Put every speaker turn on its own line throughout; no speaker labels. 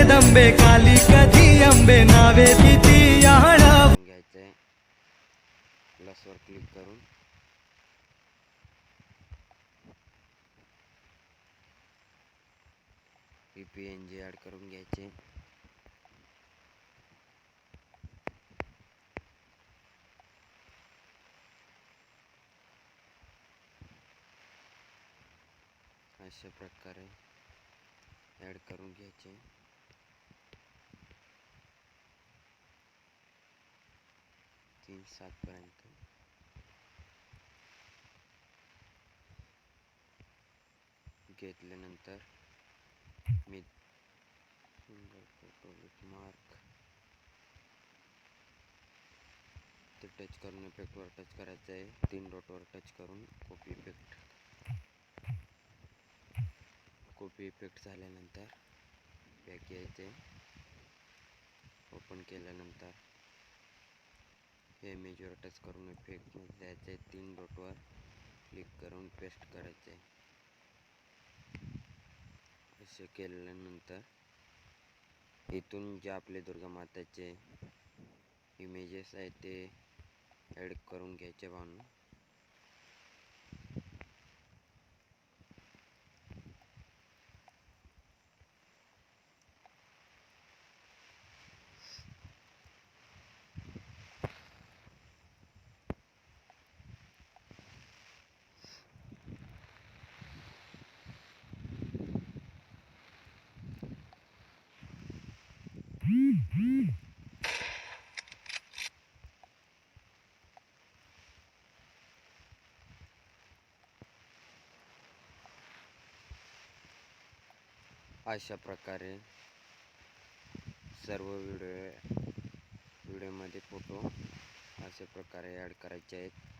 अंबे काली कधी अंबे नावे तिची
घ्यायचं आहे प्लसवर क्लिक करून. P P N G add करून घ्यायचे. अशा प्रकारे ॲड करून घ्यायचे. तीन सातपर्यंत. घेतल्यानंतर मी मार्क ते टच करून इफेक्टवर टच करायचं आहे. तीन डॉटवर टच करून कॉपी इफेक्ट कॉपी इफेक्ट झाल्यानंतर बॅक यायचे ओपन केल्यानंतर हे इमेजवर टच करून इफेक्टमध्ये जायचं आहे तीन डॉटवर क्लिक करून पेस्ट करायचे असे केल्यानंतर इथून जे आपले दुर्गा माताचे इमेजेस आहेत ते ॲड करून घ्यायचे भावना. अशा प्रकारे सर्व व्हिडिओ व्हिडिओमध्ये फोटो अशा प्रकारे ॲड करायचे आहेत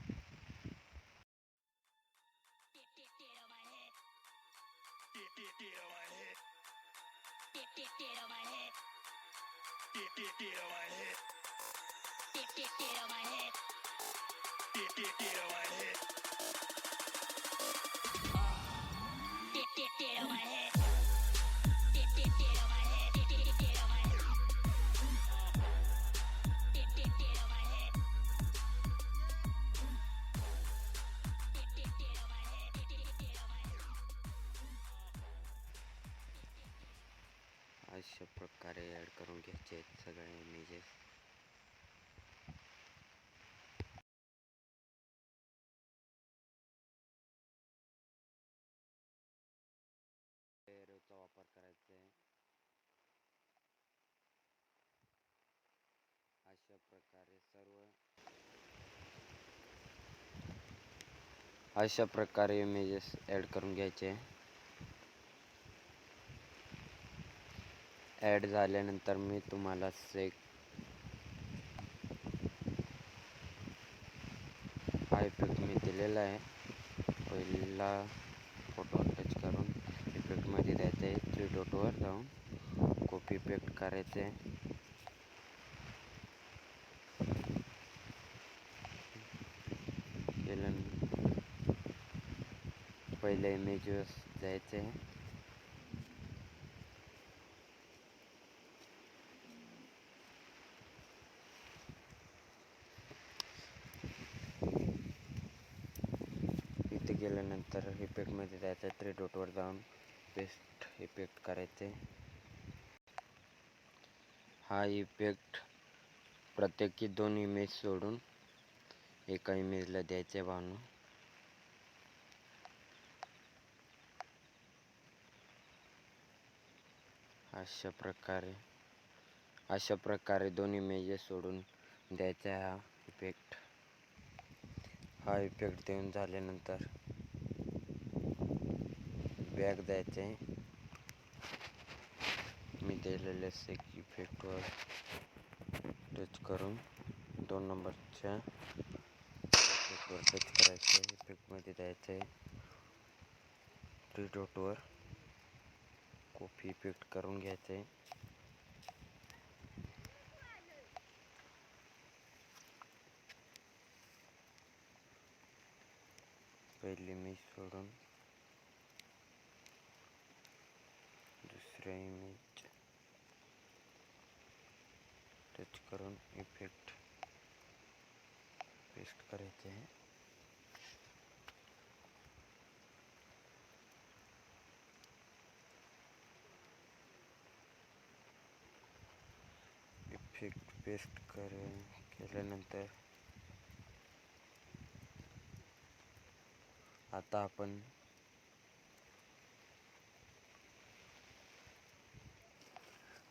अशा प्रकारे ॲड करून घ्यायचे आहेत सगळे इमेजेस एरोचा वापर करायचा आहे. अशा प्रकारे सर्व. अशा प्रकारे इमेजेस ॲड करून घ्यायचे. ॲड झाल्यानंतर मी तुम्हाला से हा इफ़ेक्ट मी दिलेला आहे. पहिला फ़ोटो टच करून इफेक्टमध्ये द्यायचं आहे. थ्री डॉटवर जाऊन कॉपी इफ़ेक्ट करायचं आहे पहिल्या इमेजवर गेल्यानंतर इफेक्टमध्ये जायचं थ्री डॉटवर जाऊन पेस्ट इफेक्ट करायचे. हा इफेक्ट प्रत्येकी दोन इमेज सोडून एका इमेजला द्यायचे भावना अशा प्रकारे अशा प्रकारे दोन इमेजेस सोडून द्यायचा हा इफेक्ट. हा इफ़ेक्ट देऊन झाल्यानंतर बॅग द्यायचे. मी दिलेल्या सेक इफेक्टवर टच करून दोन नंबरच्या इफेक्टवर टच करायचं. इफेक्टमध्ये द्यायचं आहे थ्री डॉटवर कॉपी इफ़ेक्ट करून घ्यायचं. पहिली सोडून दुसऱ्या इमेज करून इफ़ेक्ट पेस्ट करायचे आहे इफ़ेक्ट पेस्ट कर केल्यानंतर आता आपण.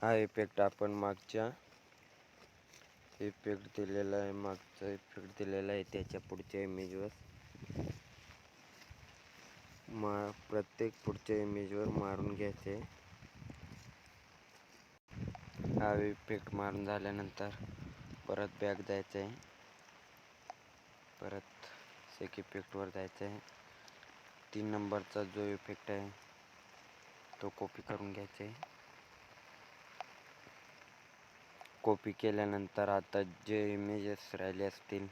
हा इफेक्ट आपण मागच्या. इफेक्ट दिलेला आहे मागचा इफेक्ट दिलेला आहे त्याच्या पुढच्या इमेजवर मा प्रत्येक पुढच्या इमेजवर मारून घ्यायचे. हा इफेक्ट मारून झाल्यानंतर परत बॅक जायचं आहे परत सेक इफेक्टवर जायचं आहे तीन नंबरचा जो इफ़ेक्ट आहे तो कॉपी घ्यायचा आहे. कॉपी केल्यानंतर आता जे इमेजेस राहिले असतील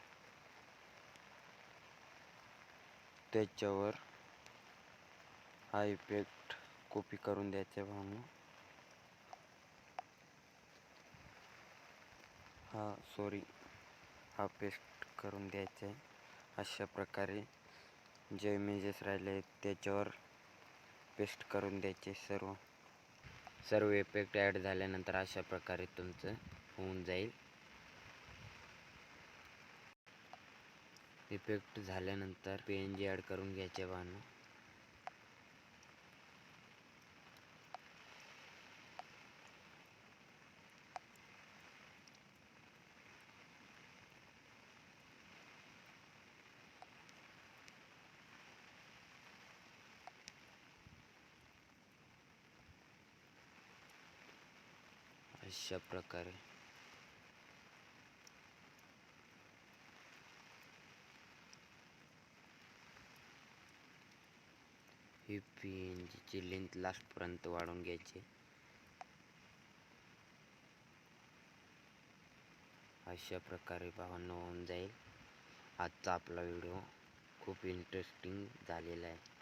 हा इफ़ेक्ट कॉपी करून द्यायचा हा सॉरी हा पेस्ट करून द्यायचा अशा प्रकारे जे इमेजेस राहिले त्याच्यावर पेस्ट करून द्यायचे सर्व. सर्व इफेक्ट ॲड झाल्यानंतर अशा प्रकारे तुमचं होऊन जाईल. इफेक्ट झाल्यानंतर पी एन जी ॲड करून घ्यायचे वाहनं अशा प्रकारे. ही पी एन जीची लेंथ लास्टपर्यंत वाढवून घ्यायची. अशा प्रकारे भावांनो होऊन जाईल. आजचा आपला व्हिडिओ खूप इंटरेस्टिंग झालेला आहे.